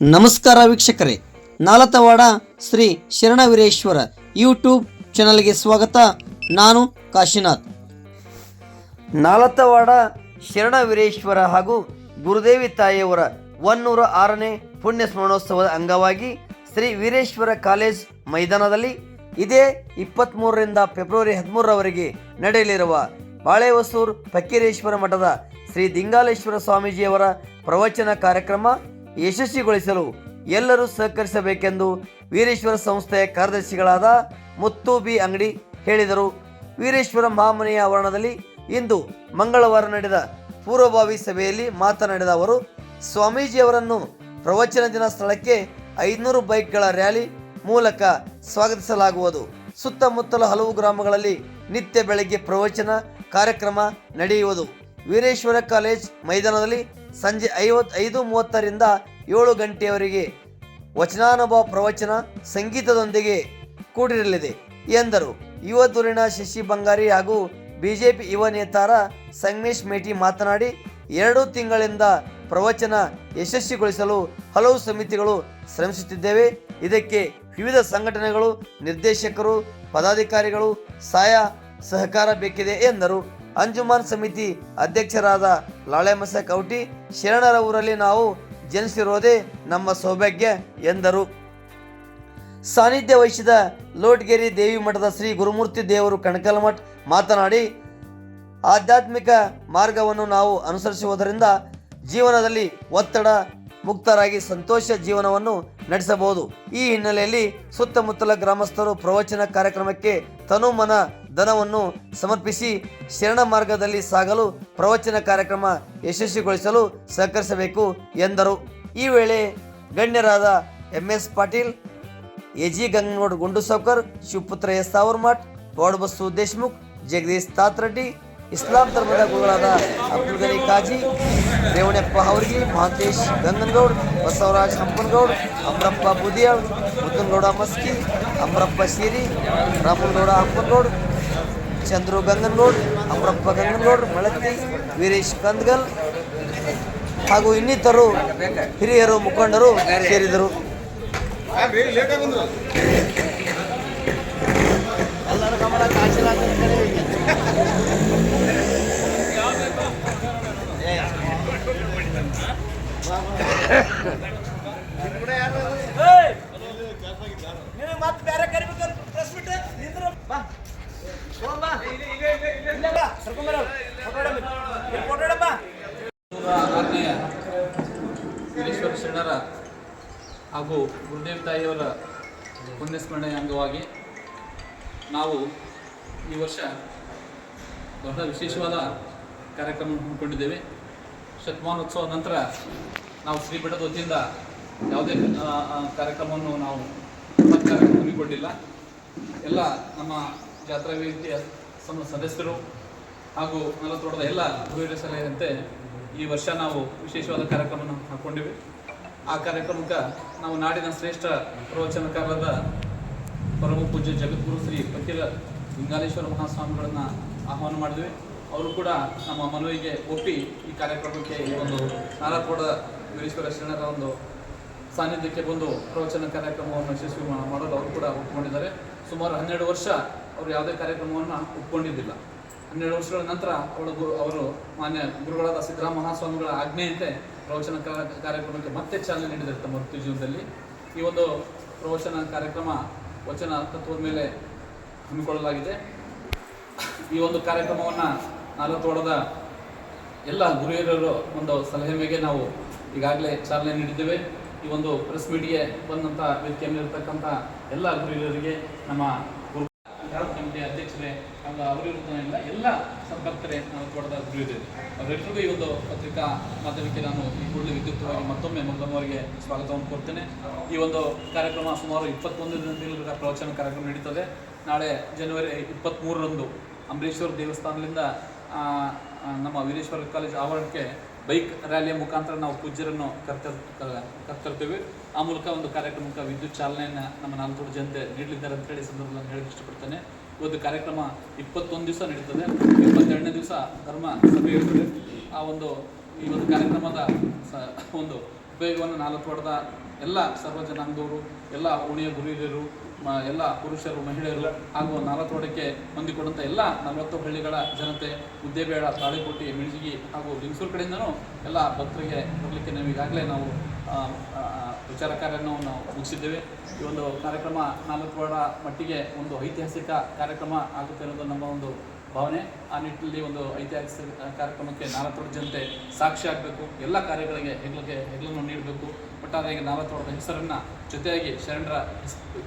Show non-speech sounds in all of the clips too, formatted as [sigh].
ನಮಸ್ಕಾರ ವೀಕ್ಷಕರೇ. ನಾಲತವಾಡ ಶ್ರೀ ಶರಣವೀರೇಶ್ವರ ಯೂಟ್ಯೂಬ್ ಚಾನಲ್ಗೆ ಸ್ವಾಗತ. ನಾನು ಕಾಶಿನಾಥ್. ನಾಲತವಾಡ ಶರಣವೀರೇಶ್ವರ ಹಾಗೂ ಗುರುದೇವಿ ತಾಯಿಯವರ ಒನ್ನೂರ ಆರನೇ ಪುಣ್ಯ ಸ್ಮರಣೋತ್ಸವದ ಅಂಗವಾಗಿ ಶ್ರೀ ವೀರೇಶ್ವರ ಕಾಲೇಜ್ ಮೈದಾನದಲ್ಲಿ ಇದೇ ಇಪ್ಪತ್ತ್ಮೂರರಿಂದ ಫೆಬ್ರವರಿ ಹದಿಮೂರರವರೆಗೆ ನಡೆಯಲಿರುವ ಬಾಳೆಹೊಸೂರು ಫಕ್ಕೀರೇಶ್ವರ ಮಠದ ಶ್ರೀ ದಿಂಗಾಲೇಶ್ವರ ಸ್ವಾಮೀಜಿಯವರ ಪ್ರವಚನ ಕಾರ್ಯಕ್ರಮ ಯಶಸ್ವಿಗೊಳಿಸಲು ಎಲ್ಲರೂ ಸಹಕರಿಸಬೇಕೆಂದು ವೀರೇಶ್ವರ ಸಂಸ್ಥೆಯ ಕಾರ್ಯದರ್ಶಿಗಳಾದ ಮುತ್ತು ಬಿ ಅಂಗಡಿ ಹೇಳಿದರು. ವೀರೇಶ್ವರ ಮಹಾಮನೆಯ ಆವರಣದಲ್ಲಿ ಇಂದು ಮಂಗಳವಾರ ನಡೆದ ಪೂರ್ವಭಾವಿ ಸಭೆಯಲ್ಲಿ ಮಾತನಾಡಿದ ಅವರು ಸ್ವಾಮೀಜಿಯವರನ್ನು ಪ್ರವಚನ ದಿನ ಸ್ಥಳಕ್ಕೆ ಐದುನೂರು ಬೈಕ್ಗಳ ರ್ಯಾಲಿ ಮೂಲಕ ಸ್ವಾಗತಿಸಲಾಗುವುದು. ಸುತ್ತಮುತ್ತಲ ಹಲವು ಗ್ರಾಮಗಳಲ್ಲಿ ನಿತ್ಯ ಬೆಳಗ್ಗೆ ಪ್ರವಚನ ಕಾರ್ಯಕ್ರಮ ನಡೆಯುವುದು. ವೀರೇಶ್ವರ ಕಾಲೇಜ್ ಮೈದಾನದಲ್ಲಿ ಸಂಜೆ ಐವತ್ ಐದು ಮೂವತ್ತರಿಂದ ಏಳು ಗಂಟೆಯವರೆಗೆ ವಚನಾನುಭವ ಪ್ರವಚನ ಸಂಗೀತದೊಂದಿಗೆ ಕೂಡಿರಲಿದೆ ಎಂದರು. ಯುವ ಧುರೀಣ ಶಶಿ ಬಂಗಾರಿ ಹಾಗೂ ಬಿಜೆಪಿ ಯುವ ನೇತಾರ ಸಂಗಮೇಶ್ ಮೇಟಿ ಮಾತನಾಡಿ, ಎರಡು ತಿಂಗಳಿಂದ ಪ್ರವಚನ ಯಶಸ್ವಿಗೊಳಿಸಲು ಹಲವು ಸಮಿತಿಗಳು ಶ್ರಮಿಸುತ್ತಿದ್ದೇವೆ. ಇದಕ್ಕೆ ವಿವಿಧ ಸಂಘಟನೆಗಳು, ನಿರ್ದೇಶಕರು, ಪದಾಧಿಕಾರಿಗಳು ಸಹಾಯ ಸಹಕಾರ ಬೇಕಿದೆ ಎಂದರು. ಅಂಜುಮಾನ್ ಸಮಿತಿ ಅಧ್ಯಕ್ಷರಾದ ಲಾಳೆಮಸ ಕೌಟಿ ಶರಣರ ಊರಲ್ಲಿ ನಾವು ಜನಿಸಿರೋದೇ ನಮ್ಮ ಸೌಭಾಗ್ಯ ಎಂದರು. ಸಾನ್ನಿಧ್ಯ ವಹಿಸಿದ ಲೋಟ್ಗೇರಿ ದೇವಿ ಮಠದ ಶ್ರೀ ಗುರುಮೂರ್ತಿ ದೇವರು ಕಣಕಲಮಠ್ ಮಾತನಾಡಿ, ಆಧ್ಯಾತ್ಮಿಕ ಮಾರ್ಗವನ್ನು ನಾವು ಅನುಸರಿಸುವುದರಿಂದ ಜೀವನದಲ್ಲಿ ಒತ್ತಡ, ಮುಕ್ತರಾಗಿ ಸಂತೋಷ ಜೀವನವನ್ನು ನಡೆಸಬಹುದು. ಈ ಹಿನ್ನೆಲೆಯಲ್ಲಿ ಸುತ್ತಮುತ್ತಲ ಗ್ರಾಮಸ್ಥರು ಪ್ರವಚನ ಕಾರ್ಯಕ್ರಮಕ್ಕೆ ತನು ಮನ ಧನವನ್ನು ಸಮರ್ಪಿಸಿ ಶರಣ ಮಾರ್ಗದಲ್ಲಿ ಸಾಗಲು ಪ್ರವಚನ ಕಾರ್ಯಕ್ರಮ ಯಶಸ್ವಿಗೊಳಿಸಲು ಸಹಕರಿಸಬೇಕು ಎಂದರು. ಈ ವೇಳೆ ಗಣ್ಯರಾದ M S Patil, A G Gangnod Gundu Savkar Shivaputra S. Savarmath Basu Deshmukh, Jagadish Tatreddy, ಇಸ್ಲಾಂ ಧರ್ಮದ ಗುರುಗಳಾದ ಅಬ್ದುಲ್ ಗನಿ ಕಾಜಿ ರೇವಣಪ್ಪ ಅವರ್ಗಿ ಮಹಾಂತೇಶ್ ಗಂಗನಗೌಡ್, ಬಸವರಾಜ್ ಹಂಪನಗೌಡ್, ಅಮರಪ್ಪ ಬುದಿಯಾಳ್, ಮುದ್ದನಗೌಡ ಮಸ್ಕಿ, ಅಮರಪ್ಪ ಶೀರಿ ರಾಮನ್ಗೌಡ ಹಂಪನಗೌಡ್ ಚಂದ್ರು ಗಂಗನಗೌಡ್ ಅಮ್ರಪ್ಪ ಗಂಗನಗೌಡ್ ಮಳತಿ ವೀರೇಶ್ ಕಂದ್ಗಲ್ ಹಾಗೂ ಇನ್ನಿತರು ಹಿರಿಯರು ಮುಖಂಡರು ಸೇರಿದರು [laughs] ಮತ್ತೆ ಬೇರೆ ಕರಿಬೇಕು ಪ್ರೆಸ್ ಬಿಟ್ಟು ನಿಂದ್ರ ಬಾ ಹೋಗ್ ಬಾ ಇಲ್ಲ ಬಾ ಕರ್ಕೊಂಬರ ಫೋಟೋ ಇಡಪ್ಪ ನೂರ ಆರನೆಯ ವೀರೇಶ್ವರ ಶರಣರ ಹಾಗೂ ಗುರುದೇವ್ ತಾಯಿಯವರ ಪುಣ್ಯಸ್ಮರಣೆಯ ಅಂಗವಾಗಿ ನಾವು ಈ ವರ್ಷ ಬಹಳ ವಿಶೇಷವಾದ ಕಾರ್ಯಕ್ರಮ ಹಮ್ಮಿಕೊಂಡಿದ್ದೇವೆ. ಶತಮಾನೋತ್ಸವ ನಂತರ ನಾವು ಶ್ರೀಪೀಠದ ವತಿಯಿಂದ ಯಾವುದೇ ಕಾರ್ಯಕ್ರಮವನ್ನು ನಾವು ಹಮ್ಮಿಕೊಂಡಿಲ್ಲ. ಎಲ್ಲ ನಮ್ಮ ಜಾತ್ರಾ ವೇದಿಕೆಯ ಸಮ, ಸದಸ್ಯರು ಹಾಗೂ ನಲವತ್ತೋಟದ ಎಲ್ಲ ಗುರುಹಿರ ಸಲಹೆಯಂತೆ ಈ ವರ್ಷ ನಾವು ವಿಶೇಷವಾದ ಕಾರ್ಯಕ್ರಮವನ್ನು ಹಾಕ್ಕೊಂಡಿವಿ. ಆ ಕಾರ್ಯಕ್ರಮಕ್ಕೆ ನಾವು ನಾಡಿನ ಶ್ರೇಷ್ಠ ಪ್ರವಚನಕಾರರಾದ ಪರಮ ಪೂಜ್ಯ ಜಗದ್ಗುರು ಶ್ರೀ ಪಕೀಲ ಲಿಂಗಾಲೇಶ್ವರ ಮಹಾಸ್ವಾಮಿಗಳನ್ನು ಆಹ್ವಾನ ಮಾಡಿದ್ವಿ. ಅವರು ಕೂಡ ನಮ್ಮ ಮನವಿಗೆ ಒಪ್ಪಿ ಈ ಕಾರ್ಯಕ್ರಮಕ್ಕೆ ಈ ಒಂದು ನಾಲ್ಕೋಡ ವೀರೇಶ್ವರ ಶರಣರ ಒಂದು ಸಾನ್ನಿಧ್ಯಕ್ಕೆ ಬಂದು ಪ್ರವಚನ ಕಾರ್ಯಕ್ರಮವನ್ನು ಯಶಸ್ವಿ ಮಾಡಲು ಅವರು ಕೂಡ ಒಪ್ಪಿಕೊಂಡಿದ್ದಾರೆ ಸುಮಾರು ಹನ್ನೆರಡು ವರ್ಷ ಅವರು ಯಾವುದೇ ಕಾರ್ಯಕ್ರಮವನ್ನು ಒಪ್ಕೊಂಡಿದ್ದಿಲ್ಲ. ಹನ್ನೆರಡು ವರ್ಷಗಳ ನಂತರ ಅವಳ ಗುರು ಅವರು ಮಾನ್ಯ ಗುರುಗಳಾದ ಸಿದ್ದರಾಮ ಸ್ವಾಮಿಗಳ ಆಜ್ಞೆಯಂತೆ ಪ್ರವಚನ ಕಾರ್ಯ- ಕಾರ್ಯಕ್ರಮಕ್ಕೆ ಮತ್ತೆ ಚಾಲನೆ ನೀಡಿದ್ದಾರೆ ತಮ್ಮ ವೃತ್ತಿ ಜೀವನದಲ್ಲಿ. ಈ ಒಂದು ಪ್ರವಚನ ಕಾರ್ಯಕ್ರಮ ವಚನ ತತ್ವದ ಮೇಲೆ ಹಮ್ಮಿಕೊಳ್ಳಲಾಗಿದೆ. ಈ ಒಂದು ಕಾರ್ಯಕ್ರಮವನ್ನು ನಾಲತೋಡದ ಎಲ್ಲ ಗುರುಹಿರಿಯರು ಒಂದು ಸಲಹೆ ಮೇಲೆ ನಾವು ಈಗಾಗಲೇ ಚಾಲನೆ ನೀಡಿದ್ದೇವೆ. ಈ ಒಂದು ಪ್ರೆಸ್ ಮೀಡಿಯೆ ಬಂದಂಥ ವೇದಿಕೆಯಲ್ಲಿರ್ತಕ್ಕಂಥ ಎಲ್ಲ ಗುರುಹಿರಿಯರಿಗೆ ನಮ್ಮ ಗುರು ಕಮಿಟಿ ಅಧ್ಯಕ್ಷರೇ ಹಾಗೂ ಅವರಿರುವುದನ್ನೆಲ್ಲ ಎಲ್ಲ ನಾನು ಕೊಡದ ಅವರೆಲ್ಲರಿಗೂ ಈ ಒಂದು ಪತ್ರಿಕಾ ಮಾಧ್ಯಮಕ್ಕೆ ನಾನು ಈ ಕೂಡಲೇ ವಿದ್ಯುಕ್ತವಾಗಿ ಮತ್ತೊಮ್ಮೆ ಮೊದಲವರಿಗೆ ಸ್ವಾಗತವನ್ನು ಕೊಡ್ತೇನೆ ಈ ಒಂದು ಕಾರ್ಯಕ್ರಮ ಸುಮಾರು ಇಪ್ಪತ್ತೊಂದು ದಿನಗಳ ಪ್ರವಚನ ಕಾರ್ಯಕ್ರಮ ನಡೀತದೆ. ನಾಳೆ ಜನವರಿ ಇಪ್ಪತ್ತ್ಮೂರರಂದು ಅಂಬರೀಶ್ವರ ದೇವಸ್ಥಾನದಿಂದ ನಮ್ಮ ವೀರೇಶ್ವರ ಕಾಲೇಜ್ ಆವರಣಕ್ಕೆ ಬೈಕ್ ರ್ಯಾಲಿಯ ಮುಖಾಂತರ ನಾವು ಪೂಜ್ಯರನ್ನು ಕರ್ತರ್ ಕರ್ತರ್ತೀವಿ. ಆ ಮೂಲಕ ಒಂದು ಕಾರ್ಯಕ್ರಮಕ್ಕೆ ವಿದ್ಯುತ್ ಚಾಲನೆಯನ್ನು ನಮ್ಮ ನಾಲ್ಕು ಜನತೆ ನೀಡಲಿದ್ದಾರೆ ಅಂತ ಹೇಳಿ ಸಂದರ್ಭದಲ್ಲಿ ಹೇಳಕ್ಕೆ ಇಷ್ಟಪಡ್ತೇನೆ. ಇವತ್ತು ಕಾರ್ಯಕ್ರಮ ಇಪ್ಪತ್ತೊಂದು ದಿವಸ ನಡೀತದೆ. ಇಪ್ಪತ್ತೆರಡನೇ ದಿವಸ ಧರ್ಮ ಸಭೆ ಇರ್ತದೆ. ಆ ಒಂದು, ಈ ಒಂದು ಕಾರ್ಯಕ್ರಮದ ಸ, ಒಂದು ಉಪಯೋಗವನ್ನು ನಾಲ್ಕು ಎಲ್ಲ ಸರ್ವ ಜನಾಂಗದವರು, ಎಲ್ಲ ಉಣಿಯ ಗುರಿಯರು ಎಲ್ಲ ಪುರುಷರು, ಮಹಿಳೆಯರು ಹಾಗೂ ನಾಲ್ಕು ಹೊಂದಿಕೊಂಡಂಥ ಎಲ್ಲ ನಲವತ್ತು ಹಳ್ಳಿಗಳ ಜನತೆ ಉದ್ದೇಬೇಡ, ತಾಳಿಕೋಟಿ ಮಿಣಜಿಗಿ ಹಾಗೂ ಲಿಂಗಸೂರು ಕಡೆಯಿಂದನೂ ಎಲ್ಲ ಭಕ್ತರಿಗೆ ಬರಲಿಕ್ಕೆ ನಾವು ಈಗಾಗಲೇ ನಾವು ವಿಚಾರ ಕಾರ್ಯವನ್ನು ನಾವು ಮುಗಿಸಿದ್ದೇವೆ. ಈ ಒಂದು ಕಾರ್ಯಕ್ರಮ ನಾಲ್ಕು ಮಟ್ಟಿಗೆ ಒಂದು ಐತಿಹಾಸಿಕ ಕಾರ್ಯಕ್ರಮ ಆಗುತ್ತೆ ಅನ್ನೋದು ನಮ್ಮ ಒಂದು ಭಾವನೆ. ಆ ನಿಟ್ಟಿನಲ್ಲಿ ಒಂದು ಐತಿಹಾಸಿಕ ಕಾರ್ಯಕ್ರಮಕ್ಕೆ ನಾಲ್ಕು ಜನತೆ ಸಾಕ್ಷಿ ಆಗಬೇಕು. ಎಲ್ಲ ಕಾರ್ಯಗಳಿಗೆ ಹೆಗ್ಲಿಗೆ ಹೆಗ್ಲನ್ನು ನೀಡಬೇಕು. ಒಟ್ಟಾರೆಯಾಗಿ ನಾಲ್ಕು ಹೆಸರನ್ನು ಜೊತೆಯಾಗಿ ಶರಣರ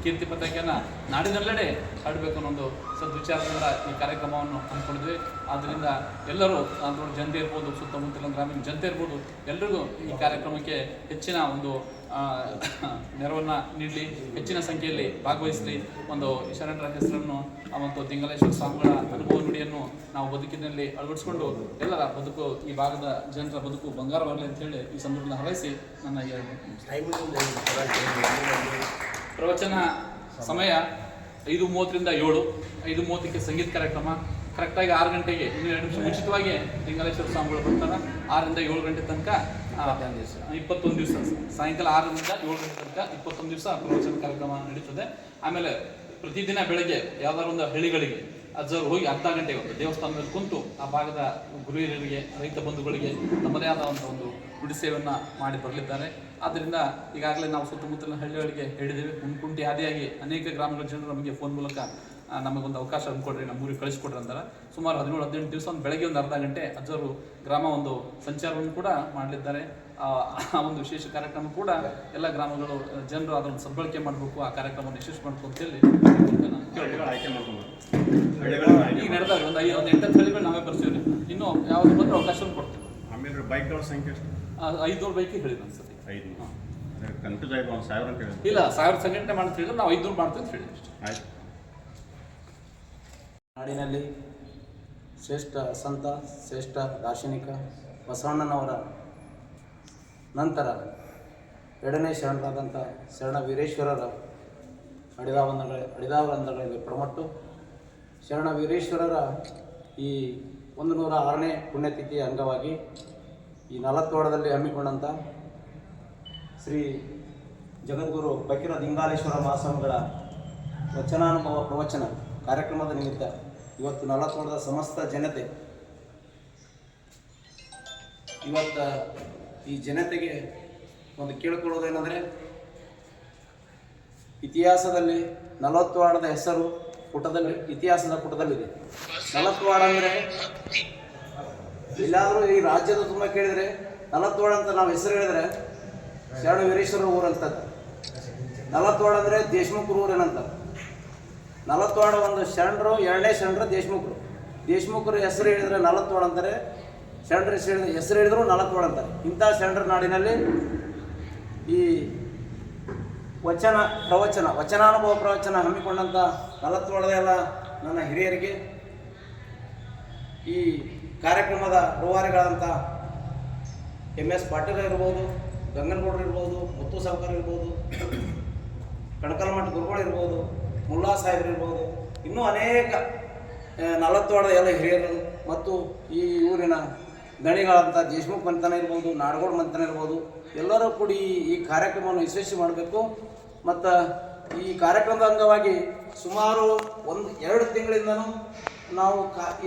ಕೀರ್ತಿ ಪತಾಕೆಯನ್ನು ನಾಡಿನೆಲ್ಲೆಡೆ ಹಾಡಬೇಕು ಅನ್ನೋ ಒಂದು ಸದ್ವಿಚಾರದಿಂದ ಈ ಕಾರ್ಯಕ್ರಮವನ್ನು ಹಮ್ಮಿಕೊಂಡಿದ್ವಿ. ಆದ್ದರಿಂದ ಎಲ್ಲರೂ ನಾಲ್ಕು ಜನತೆ ಇರ್ಬೋದು, ಸುತ್ತಮುತ್ತಲಿನ ಗ್ರಾಮೀಣ ಜನತೆ ಇರ್ಬೋದು, ಎಲ್ರಿಗೂ ಈ ಕಾರ್ಯಕ್ರಮಕ್ಕೆ ಹೆಚ್ಚಿನ ಒಂದು ನೆರವನ್ನು ನೀಡಲಿ, ಹೆಚ್ಚಿನ ಸಂಖ್ಯೆಯಲ್ಲಿ ಭಾಗವಹಿಸಲಿ. ಒಂದು ಶರಣರ ಹೆಸರನ್ನು ಮತ್ತು ಒಂದು ತಿಂಗಳೇಶ್ವರ ಸ್ವಾಮಿಗಳ ಅನುಭವ ನುಡಿಯನ್ನು ನಾವು ಬದುಕಿನಲ್ಲಿ ಅಳವಡಿಸ್ಕೊಂಡು ಎಲ್ಲರ ಬದುಕು, ಈ ಭಾಗದ ಜನರ ಬದುಕು ಬಂಗಾರವಾಗಲಿ ಅಂತೇಳಿ ಈ ಸಂದರ್ಭದಲ್ಲಿ ಹಾರೈಸಿ ನನ್ನ ಪ್ರವಚನ ಸಮಯ ಐದು ಮೂವತ್ತರಿಂದ ಏಳು. ಐದು ಮೂವತ್ತಕ್ಕೆ ಸಂಗೀತ ಕಾರ್ಯಕ್ರಮ. ಕರೆಕ್ಟಾಗಿ ಆರು ಗಂಟೆಗೆ ಇನ್ನು ಎರಡು ನಿಮಿಷ ಉಚಿತವಾಗಿ ಲಿಂಗಾಲೇಶ್ವರ ಸ್ವಾಮಿಗಳು ಬರ್ತಾರೆ. ಆರರಿಂದ ಏಳು ಗಂಟೆ ತನಕ ಇಪ್ಪತ್ತೊಂದು ದಿವಸ. ಸಾಯಂಕಾಲ ಆರರಿಂದ ಏಳು ಗಂಟೆ ತನಕ ಇಪ್ಪತ್ತೊಂದು ದಿವಸ ಪ್ರವಚನ ಕಾರ್ಯಕ್ರಮ ನಡೀತದೆ. ಆಮೇಲೆ ಪ್ರತಿದಿನ ಬೆಳಗ್ಗೆ ಯಾವ್ದಾದ್ರು ಒಂದು ಹಳ್ಳಿಗಳಿಗೆ ಅಜ್ಜರು ಹೋಗಿ ಅರ್ಧ ಗಂಟೆ ಒಂದು ದೇವಸ್ಥಾನದಲ್ಲಿ ಕುಂತು ಆ ಭಾಗದ ಗುರುಹಿರಿಯರಿಗೆ ರೈತ ಬಂಧುಗಳಿಗೆ ತಮ್ಮದೇ ಆದ ಒಂದು ನುಡಿ ಸೇವೆಯನ್ನು ಮಾಡಿ ಬರಲಿದ್ದಾರೆ. ಆದ್ದರಿಂದ ಈಗಾಗಲೇ ನಾವು ಸುತ್ತಮುತ್ತಲಿನ ಹಳ್ಳಿಗಳಿಗೆ ಹೇಳಿದ್ದೇವೆ ಹುಣ್ಕುಂಟಿ ಆದಿಯಾಗಿ ಅನೇಕ ಗ್ರಾಮಗಳ ಜನರು ನಮಗೆ ಫೋನ್ ಮೂಲಕ ನಮಗೊಂದು ಅವಕಾಶ ಅಂದ್ಕೊಡ್ರಿ ನಮ್ಮ ಊರಿಗೆ ಕಳಿಸ್ಕೊಡ್ರಿ ಅಂತಾರೆ. ಸುಮಾರು ಹದಿನೇಳು ಹದಿನೆಂಟು ದಿವಸ ಒಂದು ಬೆಳಗ್ಗೆ ಒಂದು ಅರ್ಧ ಗಂಟೆ ಅಜ್ಜರು ಗ್ರಾಮ ಒಂದು ಸಂಚಾರವನ್ನು ಕೂಡ ಮಾಡಲಿದ್ದಾರೆ. ಆ ಒಂದು ವಿಶೇಷ ಕಾರ್ಯಕ್ರಮ ಕೂಡ ಎಲ್ಲ ಗ್ರಾಮಗಳು ಜನರು ಅದನ್ನು ಸದ್ಬಳಕೆ ಮಾಡಬೇಕು ಆ ಕಾರ್ಯಕ್ರಮವನ್ನು ಯಶಸ್ವಿ ಮಾಡಬೇಕು ಅಂತೇಳಿ. ಈಗ ನಡೆದಾಗ ಒಂದು ಐದು ಒಂದು ಎಂಟತ್ತು ಹಳ್ಳಿಗಳು ನಾವೇ ಬರ್ತೀವಿ. ಇನ್ನೂ ಯಾವ್ದು ಬಂದ್ರೆ ಅವಕಾಶವನ್ನು ಕೊಡ್ತೀವಿ. ಆಮೇಲೆ ಬೈಕ್ಗಳ ಸಂಖ್ಯೆ ಬೈಕಿಗೆ ಐದ್ನೂರು ಬೈಕಿ ಹೇಳಿದ್ರು ಅನ್ಸುತ್ತೆ ಐದು ಕನ್ಫ್ಯೂಸ್ ಆಗಿ ಒಂದು ಸಾವಿರ ಅಂತ ಹೇಳಿದ್ರು. ಇಲ್ಲ ಸಾವಿರ ಸಂಘಟನೆ ಮಾಡ್ತಾ ಹೇಳಿದ್ರೆ. ನಾವು ಐದ್ನೂರು ಮಾಡ್ತೀವಿ ಅಂತ ಹೇಳಿದ್ವಿ ಅಷ್ಟೇ. ಆಯ್ತು. ನಾಡಿನಲ್ಲಿ ಶ್ರೇಷ್ಠ ಸಂತ ಶ್ರೇಷ್ಠ ದಾರ್ಶನಿಕ ಬಸವಣ್ಣನವರ ನಂತರ ಎರಡನೇ ಶರಣರಾದಂಥ ಶರಣ ವೀರೇಶ್ವರರ ಅಡಿದಾವಂದಗಳ ಅಡಿದಾವಂದಗಳಲ್ಲಿ ಪ್ರಮಟ್ಟು ಶರಣ ವೀರೇಶ್ವರರ ಈ ಒಂದು ನೂರ ಆರನೇ ಪುಣ್ಯತಿಥಿಯ ಅಂಗವಾಗಿ ಈ ನಲತ್ವಾಡದಲ್ಲಿ ಹಮ್ಮಿಕೊಂಡಂಥ ಶ್ರೀ ಜಗದ್ಗುರು ಬಕಿರ ದಿಂಗಾಲೇಶ್ವರ ಮಹಾಸ್ವಾಮಿಗಳ ವಚನಾನುಭವ ಪ್ರವಚನ ಕಾರ್ಯಕ್ರಮದ ನಿಮಿತ್ತ ಇವತ್ತು ನಲತ್ವಾಡದ ಸಮಸ್ತ ಜನತೆ ಇವತ್ತು ಈ ಜನತೆಗೆ ಒಂದು ಕೇಳಿಕೊಳ್ಳೋದೇನೆಂದರೆ ಇತಿಹಾಸದಲ್ಲಿ ನಲವತ್ವಾಡದ ಹೆಸರು ಪುಟದಲ್ಲಿ, ಇತಿಹಾಸದ ಪುಟದಲ್ಲಿದೆ. ನಲವತ್ವಾಡ ಅಂದರೆ ಎಲ್ಲಾದರೂ ಈ ರಾಜ್ಯದ ತುಂಬ ಕೇಳಿದರೆ ನಲವತ್ವಾಡ ಅಂತ ನಾವು ಹೆಸರು ಹೇಳಿದ್ರೆ ಶರಣ ವೀರೇಶ್ವರ ಊರು ಅಂತ ನಲವತ್ವಾಡ ಅಂದರೆ ದೇಶಮುಖರು ಊರೇನಂತ ನಲವತ್ವಾಡ ಒಂದು ಶರಣರು, ಎರಡನೇ ಶರಣರು ದೇಶಮುಖರು. ದೇಶಮುಖರು ಹೆಸರು ಹೇಳಿದ್ರೆ ನಲವತ್ವಾಡ ಅಂತಾರೆ, ಶರಣರ ಹೆಸರು ಹೆಸರು ಹೇಳಿದ್ರು ನಲವತ್ವಾಡ ಅಂತಾರೆ. ಇಂಥ ಶರಣರ ನಾಡಿನಲ್ಲಿ ಈ ವಚನ, ಪ್ರವಚನ, ವಚನಾನುಭವ ಪ್ರವಚನ ಹಮ್ಮಿಕೊಂಡಂಥ ನಲವತ್ತೊಳದ ಎಲ್ಲ ನನ್ನ ಹಿರಿಯರಿಗೆ, ಈ ಕಾರ್ಯಕ್ರಮದ ರೂವಾರಿಗಳಂತ ಎಂ ಎಸ್ ಪಾಟೀಲ್ ಇರ್ಬೋದು ಗಂಗನಗೌಡರು ಇರ್ಬೋದು, ಮುತ್ತು ಸಾವುಕಾರ ಇರ್ಬೋದು ಕಣಕಲ್ಮಠ ಗುರುಗಳು ಇರ್ಬೋದು, ಮುಲ್ಲಾ ಸಾಹೇಬ್ರು ಇರ್ಬೋದು, ಇನ್ನೂ ಅನೇಕ ನಲವತ್ತೊಳದ ಎಲ್ಲ ಹಿರಿಯರು ಮತ್ತು ಈ ಊರಿನ ದಣಿಗಳಂಥ ದೇಶಮುಖ್ ಮಂತನ ಇರ್ಬೋದು, ನಾಡಗೌಡ ಮಂತನ ಇರ್ಬೋದು, ಎಲ್ಲರೂ ಕೂಡಿ ಈ ಕಾರ್ಯಕ್ರಮವನ್ನು ಯಶಸ್ವಿ ಮಾಡಬೇಕು. ಮತ್ತು ಈ ಕಾರ್ಯಕ್ರಮದ ಅಂಗವಾಗಿ ಸುಮಾರು ಒಂದು ಎರಡು ತಿಂಗಳಿಂದನೂ ನಾವು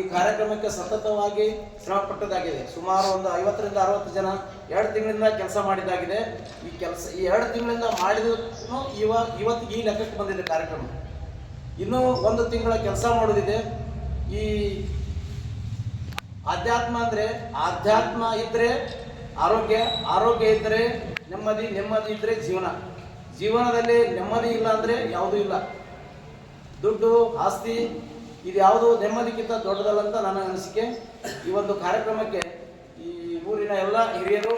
ಈ ಕಾರ್ಯಕ್ರಮಕ್ಕೆ ಸತತವಾಗಿ ಶ್ರಮಪಟ್ಟದಾಗಿದೆ ಸುಮಾರು ಒಂದು ಐವತ್ತರಿಂದ ಅರವತ್ತು ಜನ ಎರಡು ತಿಂಗಳಿಂದ ಕೆಲಸ ಮಾಡಿದ್ದಾಗಿದೆ. ಈ ಕೆಲಸ, ಈ ಎರಡು ತಿಂಗಳಿಂದ ಮಾಡಿದನು ಇವಾಗ ಇವತ್ತಿಗೆ ಈ ಲೆಕ್ಕಕ್ಕೆ ಬಂದಿದೆ ಕಾರ್ಯಕ್ರಮ. ಇನ್ನೂ ಒಂದು ತಿಂಗಳ ಕೆಲಸ ಮಾಡೋದಿದೆ. ಈ ಆಧ್ಯಾತ್ಮ ಅಂದರೆ ಆಧ್ಯಾತ್ಮ ಇದ್ದರೆ ಆರೋಗ್ಯ ಆರೋಗ್ಯ ಇದ್ದರೆ ನೆಮ್ಮದಿ ನೆಮ್ಮದಿ ಇದ್ದರೆ ಜೀವನ. ಜೀವನದಲ್ಲಿ ನೆಮ್ಮದಿ ಇಲ್ಲ ಅಂದರೆ ಯಾವುದೂ ಇಲ್ಲ. ದುಡ್ಡು, ಆಸ್ತಿ ಇದು ಯಾವುದು ನೆಮ್ಮದಿಗಿಂತ ದೊಡ್ಡದಲ್ಲ ಅಂತ ನನ್ನ ಅನಿಸಿಕೆ. ಈ ಒಂದು ಕಾರ್ಯಕ್ರಮಕ್ಕೆ ಈ ಊರಿನ ಎಲ್ಲ ಹಿರಿಯರು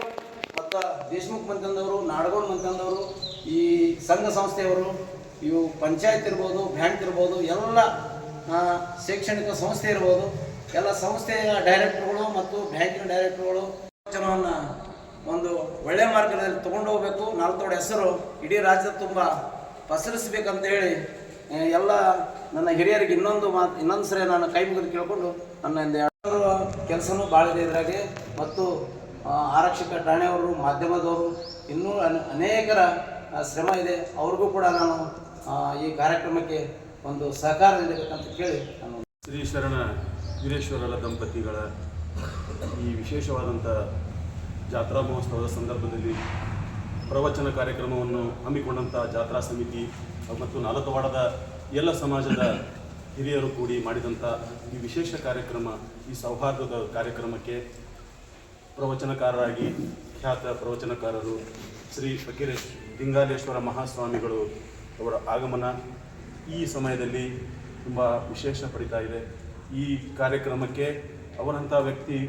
ಮತ್ತು ದೇಶ್ಮುಖ್ ಮಂತಂದವರು ನಾಡಗೋಡ್ ಮಂತಂದವರು ಈ ಸಂಘ ಸಂಸ್ಥೆಯವರು ಇವು ಪಂಚಾಯತ್ ಇರ್ಬೋದು, ಬ್ಯಾಂಕ್ ಇರ್ಬೋದು, ಎಲ್ಲ ಶೈಕ್ಷಣಿಕ ಸಂಸ್ಥೆ ಇರ್ಬೋದು, ಎಲ್ಲ ಸಂಸ್ಥೆಯ ಡೈರೆಕ್ಟರ್ಗಳು ಮತ್ತು ಬ್ಯಾಂಕಿನ ಡೈರೆಕ್ಟರ್ಗಳು ವಚನವನ್ನು ಒಂದು ಒಳ್ಳೆ ಮಾರ್ಗದಲ್ಲಿ ತೊಗೊಂಡು ಹೋಗಬೇಕು. ನಾಲ್ತೋಡ ಹೆಸರು ಇಡೀ ರಾಜ್ಯದ ತುಂಬ ಪಸರಿಸಬೇಕಂತ ಹೇಳಿ ಎಲ್ಲ ನನ್ನ ಹಿರಿಯರಿಗೆ ಇನ್ನೊಂದು ಮಾತು ಇನ್ನೊಂದು ಸರಿ ನಾನು ಕೈ ಮುಗಿದು ಕೇಳಿಕೊಂಡು ನನ್ನ ಕೆಲಸನೂ ಭಾಳ ಇದೆ ಇದ್ರಾಗೆ. ಮತ್ತು ಆರಕ್ಷಕ ಠಾಣೆಯವರು, ಮಾಧ್ಯಮದವರು, ಇನ್ನೂ ಅನ- ಅನೇಕರ ಶ್ರಮ ಇದೆ. ಅವ್ರಿಗೂ ಕೂಡ ನಾನು ಈ ಕಾರ್ಯಕ್ರಮಕ್ಕೆ ಒಂದು ಸಹಕಾರ ನೀಡಬೇಕಂತ ಕೇಳಿ ನಾನು ಶ್ರೀ ಶರಣ ವೀರೇಶ್ವರರ ದಂಪತಿಗಳ ಈ ವಿಶೇಷವಾದಂಥ ಜಾತ್ರಾ ಮಹೋತ್ಸವದ ಸಂದರ್ಭದಲ್ಲಿ ಪ್ರವಚನ ಕಾರ್ಯಕ್ರಮವನ್ನು ಹಮ್ಮಿಕೊಂಡಂಥ ಜಾತ್ರಾ ಸಮಿತಿ ಮತ್ತು ನಾಲತವಾಡದ ಎಲ್ಲ ಸಮಾಜದ ಹಿರಿಯರು ಕೂಡಿ ಮಾಡಿದಂಥ ಈ ವಿಶೇಷ ಕಾರ್ಯಕ್ರಮ, ಈ ಸೌಹಾರ್ದದ ಕಾರ್ಯಕ್ರಮಕ್ಕೆ ಪ್ರವಚನಕಾರರಾಗಿ ಖ್ಯಾತ ಪ್ರವಚನಕಾರರು ಶ್ರೀ ಫಕೀರೇಶ್ ಲಿಂಗಾಲೇಶ್ವರ ಮಹಾಸ್ವಾಮಿಗಳು ಅವರ ಆಗಮನ ಈ ಸಮಯದಲ್ಲಿ ತುಂಬ ವಿಶೇಷ ಪಡಿತಾ ಇದೆ. ಈ ಕಾರ್ಯಕ್ರಮಕ್ಕೆ ಅವರಂಥ ವ್ಯಕ್ತಿ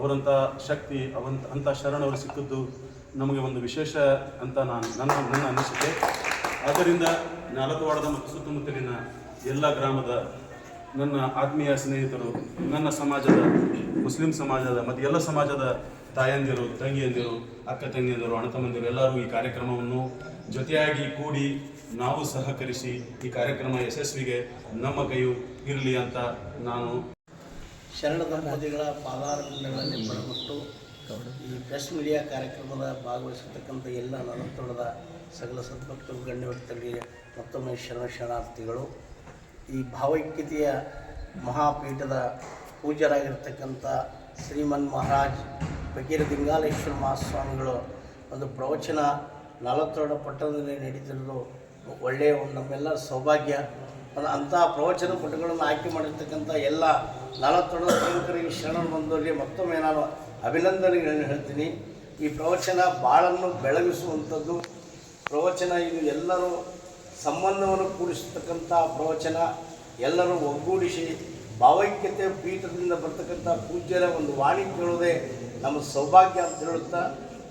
ಅವರಂಥ ಶಕ್ತಿ ಅವಂತ ಅಂಥ ಶರಣವರು ಸಿಕ್ಕಿದ್ದು ನಮಗೆ ಒಂದು ವಿಶೇಷ ಅಂತ ನಾನು, ನನ್ನ ನನ್ನ ಅನಿಸಿಕೆ. ಆದ್ದರಿಂದ ನಾಲತವಾಡದ ಮತ್ತು ಸುತ್ತಮುತ್ತಲಿನ ಎಲ್ಲ ಗ್ರಾಮದ ನನ್ನ ಆತ್ಮೀಯ ಸ್ನೇಹಿತರು, ನನ್ನ ಸಮಾಜದ, ಮುಸ್ಲಿಂ ಸಮಾಜದ ಮತ್ತು ಎಲ್ಲ ಸಮಾಜದ ತಾಯಂದಿರು, ತಂಗಿಯಂದಿರು, ಅಕ್ಕ ತಂಗಿಯಂದಿರು, ಅಣ್ಣ ತಮ್ಮಂದಿರು ಎಲ್ಲರೂ ಈ ಕಾರ್ಯಕ್ರಮವನ್ನು ಜೊತೆಯಾಗಿ ಕೂಡಿ ನಾವು ಸಹಕರಿಸಿ ಈ ಕಾರ್ಯಕ್ರಮ ಯಶಸ್ವಿಗೆ ನಮ್ಮ ಕೈಯು ಇರಲಿ ಅಂತ ನಾನು ಶರಣದ ದಂಪತಿಗಳ ಪಾದಾರ್ಪಣೆಗಳಲ್ಲಿ ಬರಬಿಟ್ಟು ಈ ಪ್ರೆಸ್ ಮೀಡಿಯಾ ಕಾರ್ಯಕ್ರಮದ ಭಾಗವಹಿಸಿರ್ತಕ್ಕಂಥ ಎಲ್ಲ ನಲವತ್ತೊಳದ ಸಗಲ ಸದ್ಭಕ್ತರು ಗಣ್ಯ ಮತ್ತೊಮ್ಮೆ ಶರಣ ಶರಣಾರ್ಥಿಗಳು ಈ ಭಾವೈಕ್ಯತೆಯ ಮಹಾಪೀಠದ ಪೂಜ್ಯರಾಗಿರ್ತಕ್ಕಂಥ ಶ್ರೀಮನ್ ಮಹಾರಾಜ್ ಫಕೀರ ದಿಂಗಾಲೇಶ್ವರ ಮಹಾಸ್ವಾಮಿಗಳು ಒಂದು ಪ್ರವಚನ ನಲವತ್ತೆರಡು ಪಟ್ಟಣದಲ್ಲಿ ನಡೀತಿರೋದು ಒಳ್ಳೆಯ ಒಂದು ನಮ್ಮೆಲ್ಲ ಸೌಭಾಗ್ಯ. ಅಂತಹ ಪ್ರವಚನ ಪುಟಗಳನ್ನು ಆಯ್ಕೆ ಮಾಡಿರ್ತಕ್ಕಂಥ ಎಲ್ಲ ನಲವತ್ತೆರಡು ಪ್ರಮುಖರಿಗೆ ಶರಣರು ಬಂದವರಿಗೆ ಮತ್ತೊಮ್ಮೆ ನಾನು ಅಭಿನಂದನೆಗಳನ್ನು ಹೇಳ್ತೀನಿ. ಈ ಪ್ರವಚನ ಬಾಳನ್ನು ಬೆಳಗಿಸುವಂಥದ್ದು. ಪ್ರವಚನ ಇದು ಎಲ್ಲರೂ ಸಂಬಂಧವನ್ನು ಕೂಡಿಸತಕ್ಕಂಥ ಪ್ರವಚನ, ಎಲ್ಲರೂ ಒಗ್ಗೂಡಿಸಿ ಭಾವೈಕ್ಯತೆ ಪೀಠದಿಂದ ಬರ್ತಕ್ಕಂಥ ಪೂಜ್ಯರ ಒಂದು ವಾಣಿ ಕೇಳೋದೇ ನಮ್ಮ ಸೌಭಾಗ್ಯ ಅಂತ ಹೇಳುತ್ತಾ,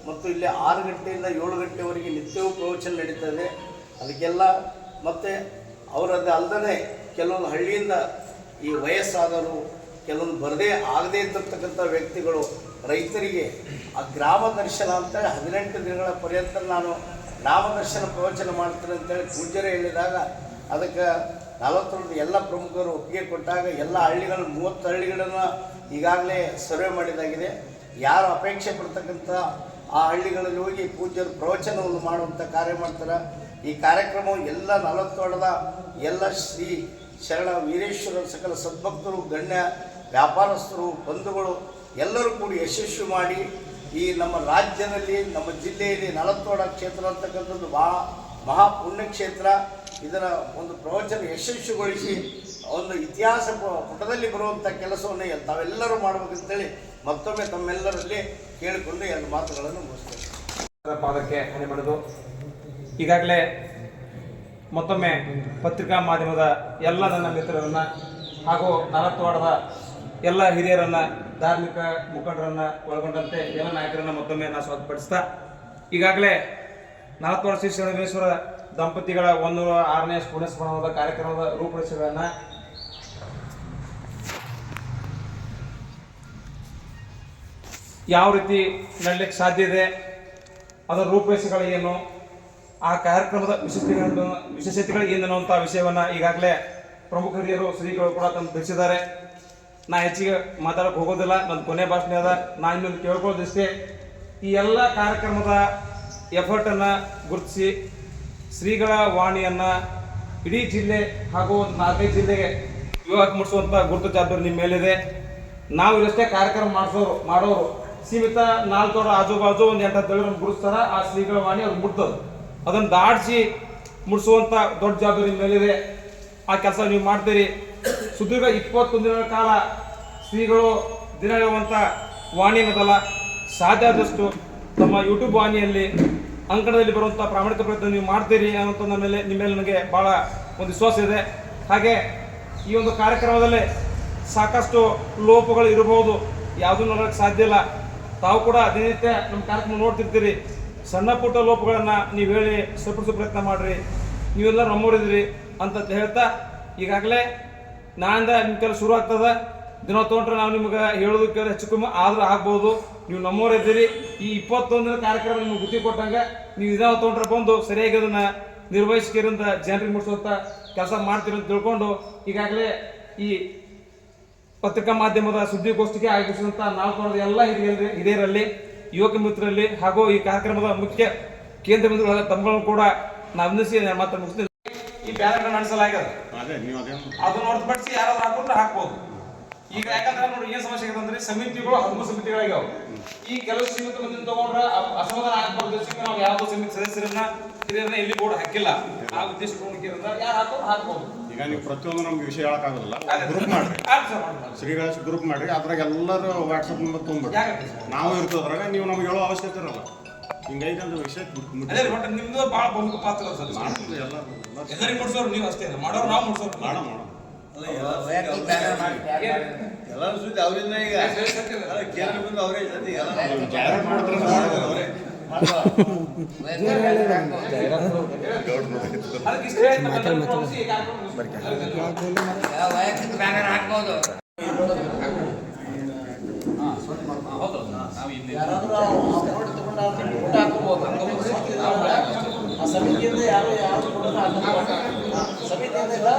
ಮತ್ತು ಇಲ್ಲಿ ಆರು ಗಂಟೆಯಿಂದ ಏಳು ಗಂಟೆವರೆಗೆ ನಿತ್ಯವೂ ಪ್ರವಚನ ನಡೀತದೆ ಅದಕ್ಕೆಲ್ಲ ಮತ್ತು ಅವರದ್ದು ಅಲ್ಲದೆ ಕೆಲವೊಂದು ಹಳ್ಳಿಯಿಂದ ಈ ವಯಸ್ಸಾದವರು, ಕೆಲವೊಂದು ಬರದೇ ಆಗದೇ ಇದ್ದಿರ್ತಕ್ಕಂಥ ವ್ಯಕ್ತಿಗಳು ರೈತರಿಗೆ ಆ ಗ್ರಾಮ ದರ್ಶನ ಅಂತ ಹದಿನೆಂಟು ದಿನಗಳ ಪರ್ಯಂತ ನಾನು ನಾಮದರ್ಶನ ಪ್ರವಚನ ಮಾಡ್ತಾರೆ ಅಂತೇಳಿ ಪೂಜ್ಯರು ಹೇಳಿದಾಗ ಅದಕ್ಕೆ ನಲವತ್ತೊಂದು ಎಲ್ಲ ಪ್ರಮುಖರು ಒಪ್ಪಿಗೆ ಕೊಟ್ಟಾಗ ಎಲ್ಲ ಹಳ್ಳಿಗಳು, ಮೂವತ್ತು ಹಳ್ಳಿಗಳನ್ನು ಈಗಾಗಲೇ ಸರ್ವೆ ಮಾಡಿದಾಗಿದೆ. ಯಾರು ಅಪೇಕ್ಷೆ ಪಡ್ತಕ್ಕಂಥ ಆ ಹಳ್ಳಿಗಳಲ್ಲಿ ಹೋಗಿ ಪೂಜ್ಯರು ಪ್ರವಚನವನ್ನು ಮಾಡುವಂಥ ಕಾರ್ಯ ಮಾಡ್ತಾರೆ. ಈ ಕಾರ್ಯಕ್ರಮವು ಎಲ್ಲ ನಲವತ್ತೊಳದ ಎಲ್ಲ ಶ್ರೀ ಶರಣ ವೀರೇಶ್ವರ ಸಕಲ ಸದ್ಭಕ್ತರು, ಗಣ್ಯ ವ್ಯಾಪಾರಸ್ಥರು, ಬಂಧುಗಳು ಎಲ್ಲರೂ ಕೂಡಿ ಯಶಸ್ವಿ ಮಾಡಿ ಈ ನಮ್ಮ ರಾಜ್ಯದಲ್ಲಿ, ನಮ್ಮ ಜಿಲ್ಲೆಯಲ್ಲಿ ನಲತ್ತೋಡ ಕ್ಷೇತ್ರ ಅಂತಕ್ಕಂಥದ್ದು ಮಹಾ ಮಹಾ ಪುಣ್ಯಕ್ಷೇತ್ರ. ಇದರ ಒಂದು ಪ್ರವಚನ ಯಶಸ್ವಿಗೊಳಿಸಿ ಒಂದು ಇತಿಹಾಸ ಪುಟದಲ್ಲಿ ಬರುವಂಥ ಕೆಲಸವನ್ನು ತಾವೆಲ್ಲರೂ ಮಾಡಬೇಕಂತೇಳಿ ಮತ್ತೊಮ್ಮೆ ತಮ್ಮೆಲ್ಲರಲ್ಲಿ ಕೇಳಿಕೊಂಡು ಎರಡು ಮಾತುಗಳನ್ನು ಮುಗಿಸ್ತೇವೆ ಪಾದಕ್ಕೆ ಹಣೆ ಬಡಿದು ಈಗಾಗಲೇ ಮತ್ತೊಮ್ಮೆ ಪತ್ರಿಕಾ ಮಾಧ್ಯಮದ ಎಲ್ಲ ನನ್ನ ಮಿತ್ರರನ್ನು ಹಾಗೂ ನಲತ್ತೋಡದ ಎಲ್ಲ ಹಿರಿಯರನ್ನ ಧಾರ್ಮಿಕ ಮುಖಂಡರನ್ನ ಒಳಗೊಂಡಂತೆ ಎಲ್ಲ ನಾಯಕರನ್ನ ಮತ್ತೊಮ್ಮೆ ನಾನು ಸ್ವಾಗತಪಡಿಸ್ತಾ, ಈಗಾಗಲೇ ನಲತ್ವಾಡ ಶ್ರೀ ಶರಣೇಶ್ವರ ದಂಪತಿಗಳ ಒಂದೂರ ಆರನೇ ಪುಣ್ಯಸ್ಮರಣದ ಕಾರ್ಯಕ್ರಮದ ರೂಪುರೇಷೆಗಳನ್ನು ಯಾವ ರೀತಿ ನಡಲಿಕ್ಕೆ ಸಾಧ್ಯ ಇದೆ, ಅದರ ರೂಪರೇಷೆಗಳು ಏನು, ಆ ಕಾರ್ಯಕ್ರಮದ ವಿಶೇಷತೆಗಳನ್ನು ವಿಶೇಷತೆಗಳು ಏನು ಅನ್ನುವಂಥ ವಿಷಯವನ್ನು ಈಗಾಗಲೇ ಪ್ರಮುಖ ಹಿರಿಯರು ಶ್ರೀಗಳು ಕೂಡ ತಂದು ತಿಳಿಸಿದ್ದಾರೆ. ನಾ ಹೆಚ್ಚಿಗೆ ಮಾತಾಡಕ್ಕೆ ಹೋಗೋದಿಲ್ಲ ನನ್ನ ಕೊನೆ ಭಾಷಣ ಅದ. ನಾ ಇನ್ನೊಂದು ಕೇಳ್ಕೊಳ್ಳೋದಿಷ್ಟೇ ಈ ಎಲ್ಲ ಕಾರ್ಯಕ್ರಮದ ಎಫರ್ಟನ್ನು ಗುರುತಿಸಿ, ಶ್ರೀಗಳ ವಾಣಿಯನ್ನು ಇಡೀ ಜಿಲ್ಲೆ ಹಾಗೂ ನಾಲ್ಕೈದು ಜಿಲ್ಲೆಗೆ ವಿವಾಹ ಮೂಡಿಸುವಂಥ ಗುರುತು ಜವಾಬ್ದಾರಿ ನಿಮ್ಮ ಮೇಲಿದೆ. ನಾವು ಇಷ್ಟೇ ಕಾರ್ಯಕ್ರಮ ಮಾಡಿಸೋರು, ಮಾಡೋರು. ಸೀಮಿತ ನಾಲ್ಕರ ಆಜು ಬಾಜು ಒಂದು ಎಂಟು ಹತ್ತು ನಮ್ಮ ಗುರುಸ್ತಾರ ಆ ಶ್ರೀಗಳ ವಾಣಿ ಅವ್ರು ಮುಟ್ತದೆ ಅದನ್ನು ದಾಟಿಸಿ ಮುಡಿಸುವಂಥ ದೊಡ್ಡ ಜವಾಬ್ದಾರಿ ನಿಮ್ಮ ಮೇಲಿದೆ. ಆ ಕೆಲಸ ನೀವು ಮಾಡ್ತೀರಿ. ಸುದೀರ್ಘ ಇಪ್ಪತ್ತೊಂದು ದಿನಗಳ ಕಾಲ ಶ್ರೀಗಳು ದಿನ ಹೇಳುವಂಥ ವಾಣಿ ಅನ್ನೋದಲ್ಲ ಸಾಧ್ಯ ಆದಷ್ಟು ತಮ್ಮ ಯೂಟ್ಯೂಬ್ ವಾಣಿಯಲ್ಲಿ ಅಂಕಣದಲ್ಲಿ ಬರುವಂಥ ಪ್ರಾಮಾಣಿಕ ಪ್ರಯತ್ನ ನೀವು ಮಾಡ್ತೀರಿ ಅನ್ನೋಂಥ ನಮ್ಮ ಮೇಲೆ ನಿಮ್ಮ ಮೇಲೆ ನನಗೆ ಭಾಳ ಒಂದು ವಿಶ್ವಾಸ ಇದೆ. ಹಾಗೆ ಈ ಒಂದು ಕಾರ್ಯಕ್ರಮದಲ್ಲಿ ಸಾಕಷ್ಟು ಲೋಪಗಳು ಇರಬಹುದು. ಯಾವುದೂ ನೋಡೋಕ್ಕೆ ಸಾಧ್ಯ ಇಲ್ಲ. ತಾವು ಕೂಡ ದಿನನಿತ್ಯ ನಮ್ಮ ಕಾರ್ಯಕ್ರಮ ನೋಡ್ತಿರ್ತೀರಿ. ಸಣ್ಣ ಪುಟ್ಟ ಲೋಪಗಳನ್ನು ನೀವು ಹೇಳಿ ಸರಿಪಡಿಸೋ ಪ್ರಯತ್ನ ಮಾಡಿರಿ. ನೀವೆಲ್ಲ ನಮ್ಮೂರಿದ್ರಿ ಅಂತ ಹೇಳ್ತಾ ಈಗಾಗಲೇ ನಾನಿಂದ ನಿಮ್ಮ ಕೆಲಸ ಶುರು ಆಗ್ತದ ದಿನ ತೊಗೊಂಡ್ರೆ ನಾವು ನಿಮ್ಗೆ ಹೇಳೋದಕ್ಕೆ ಹೆಚ್ಚು ಕಮ್ಮಿ ಆದ್ರೂ ಆಗ್ಬೋದು. ನೀವು ನಮ್ಮವ್ರು ಇದ್ದೀರಿ. ಈ ಇಪ್ಪತ್ತೊಂದನೇ ಕಾರ್ಯಕ್ರಮ ನಿಮ್ಗೆ ಬುದ್ಧಿ ಕೊಟ್ಟಂಗೆ ನೀವು ಇದಾವ ತೊಗೊಂಡ್ರೆ ಬಂದು ಸರಿಯಾಗಿ ಅದನ್ನ ನಿರ್ವಹಿಸ್ಕಿರಿಂದ ಜನರಿಗೆ ಮುಟ್ಟಿಸುವಂತ ಕೆಲಸ ಮಾಡ್ತೀರಿ ಅಂತ ತಿಳ್ಕೊಂಡು ಈಗಾಗಲೇ ಈ ಪತ್ರಿಕಾ ಮಾಧ್ಯಮದ ಸುದ್ದಿಗೋಷ್ಠಿಗೆ ಆಗಮಿಸಿದಂಥ ನಾಲ್ಕು ಎಲ್ಲ ಹಿರಿಯರಲ್ಲಿ ಹಿರಿಯರಲ್ಲಿ ಯುವಕ ಮಿತ್ರರಲ್ಲಿ ಹಾಗೂ ಈ ಕಾರ್ಯಕ್ರಮದ ಮುಖ್ಯ ಕೇಂದ್ರ ಬಿಂದುಗಳಾದ ತಮ್ಮಗಳನ್ನು ಕೂಡ ನಾವು ಅಭಿನಂದಿಸಿ ಮಾತ್ರ ಮುಗಿಸ್ತೀವಿ ಮುಗಿಸ್ತೀನಿ. ಈ ಬ್ಯಾನರ್ ನಡೆಸಲಾಗ್ಯದ ಅದನ್ನ ಹೊರತುಪಡಿಸಿ ಯಾರಾದ್ರೂ ಹಾಕೊಂಡ್ರೆ ಹಾಕ್ಬೋದು. ಈಗ ಯಾಕಂದ್ರೆ ನೋಡಿ ಏನ್ ಸಮಸ್ಯೆ ಅಂದ್ರೆ ಸಮಿತಿಗಳು ಹದಿಮೂರು ಸಮಿತಿಗಳಾಗ್ಯಾವ. ಈ ಕೆಲವು ಸೀಮಿತ ಮಂದಿ ತಗೊಂಡ್ರೆ ಅಸಮಾಧಾನ ಆಗ್ಬಾರ್ದು ನಾವು ಯಾವ್ದು ಸಮಿತಿ ಸದಸ್ಯರನ್ನ ಹಿರಿಯರನ್ನ ಇಲ್ಲಿ ಬೋರ್ಡ್ ಹಾಕಿಲ್ಲ. ಆ ಉದ್ದೇಶ ಯಾರು ಹಾಕೋದು ಹಾಕ್ಬೋದು. ಈಗ ನೀವು ಪ್ರತಿಯೊಂದು ನಮ್ಗೆ ವಿಷಯ ಹೇಳಕ್ಕಾಗಲ್ಲ ಗ್ರೂಪ್ ಮಾಡ್ರಿ. ಆಯ್ತು ಸರ್ ಮಾಡ್ಬೋದು. ಶ್ರೀ ಗಣೇಶ್ ಗ್ರೂಪ್ ಮಾಡ್ರಿ. ಅದ್ರಾಗ ಎಲ್ಲರೂ ವಾಟ್ಸಪ್ ನಂಬರ್ ಸರ್? ನಾವು ಇರ್ತದ್ರಾಗ ನೀವು ನಮ್ಗೆ ಹೇಳೋ ಅವಶ್ಯಕತೆ ಇರಲ್ಲ. ಹಿಂಗೈತೆ ಅಂದ್ರೆ ವಿಷಯ ನಿಮ್ದು ಬಹಳ ಪ್ರಮುಖ ಪಾತ್ರ ಎಲ್ಲರಿಗೂ ಮುಡ್ಸೋರು ನೀವು ಅಷ್ಟೇ ಮಾಡೋರು ನಾವು ಮುಡ್ಸೋರು ಮಾಡ ಮಾಡ ಎಲ್ಲರೂ ಸುದ್ದಿ ಅವರಿಂದ ಈಗ. ಬಂದು ಅವರೇ ಜೊತೆ ಎಲ್ಲ ಜಾಹೀರಾತು ಮಾಡ್ತಾರೆ ಅವರೇ. ವೈಯಕ್ತಿಕ ಬ್ಯಾನರ್ ಹಾಕ್ಬೋದು ಸಮಿತಿಯಿಂದ ಯಾರು ಯಾರು ಸಮಿತಿಯಿಂದ